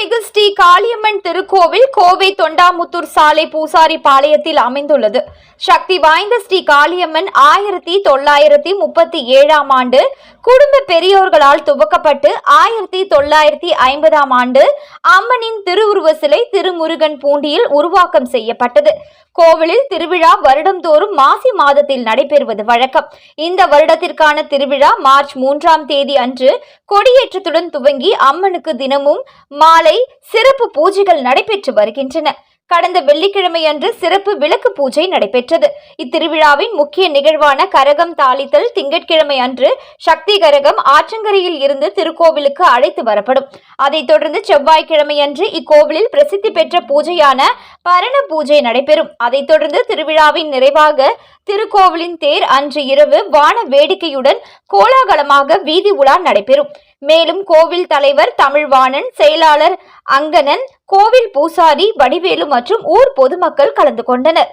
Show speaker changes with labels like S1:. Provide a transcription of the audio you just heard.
S1: அருள்மிகு ஸ்ரீ காளியம்மன் திருக்கோவில் கோவை தொண்டாமுத்தூர் சாலை பூசாரி பாளையத்தில் அமைந்துள்ளது. சக்தி வாய்ந்த ஸ்ரீ காளியம்மன் ஆயிரத்தி தொள்ளாயிரத்தி முப்பத்தி ஏழாம் ஆண்டு குடும்ப பெரியோர்களால் துவக்கப்பட்டு ஆயிரத்தி தொள்ளாயிரத்தி ஐம்பதாம் ஆண்டு அம்மனின் திருவுருவ சிலை திருமுருகன் பூண்டியில் உருவாக்கம் செய்யப்பட்டது. கோவிலில் திருவிழா வருடந்தோறும் மாசி மாதத்தில் நடைபெறுவது வழக்கம். இந்த வருடத்திற்கான திருவிழா மார்ச் மூன்றாம் தேதி அன்று கொடியேற்றத்துடன் துவங்கி அம்மனுக்கு தினமும் மாலை மாலை சிறப்பு பூஜைகள் நடைபெற்று வருகின்றன. கடந்த வெள்ளிக்கிழமை அன்று சிறப்பு விளக்கு பூஜை நடைபெற்றது. இத்திருவிழாவின் முக்கிய நிகழ்வான கரகம் தாளித்தல் திங்கட்கிழமை அன்று சக்தி கரகம் ஆற்றங்கரையில் இருந்து திருக்கோவிலுக்கு அழைத்து வரப்படும். அதைத் தொடர்ந்து செவ்வாய்க்கிழமை அன்று இக்கோவிலில் பிரசித்தி பெற்ற பூஜையான பரண பூஜை நடைபெறும். அதைத் தொடர்ந்து திருவிழாவின் நிறைவாக திருக்கோவிலின் தேர் அன்று இரவு வான வேடிக்கையுடன் கோலாகலமாக வீதி உலா நடைபெறும். மேலும் கோவில் தலைவர் தமிழ்வாணன் செயலாளர் அங்கனன் கோவில் பூசாரி வடிவேலு மற்றும் ஊர் பொதுமக்கள் கலந்து கொண்டனர்.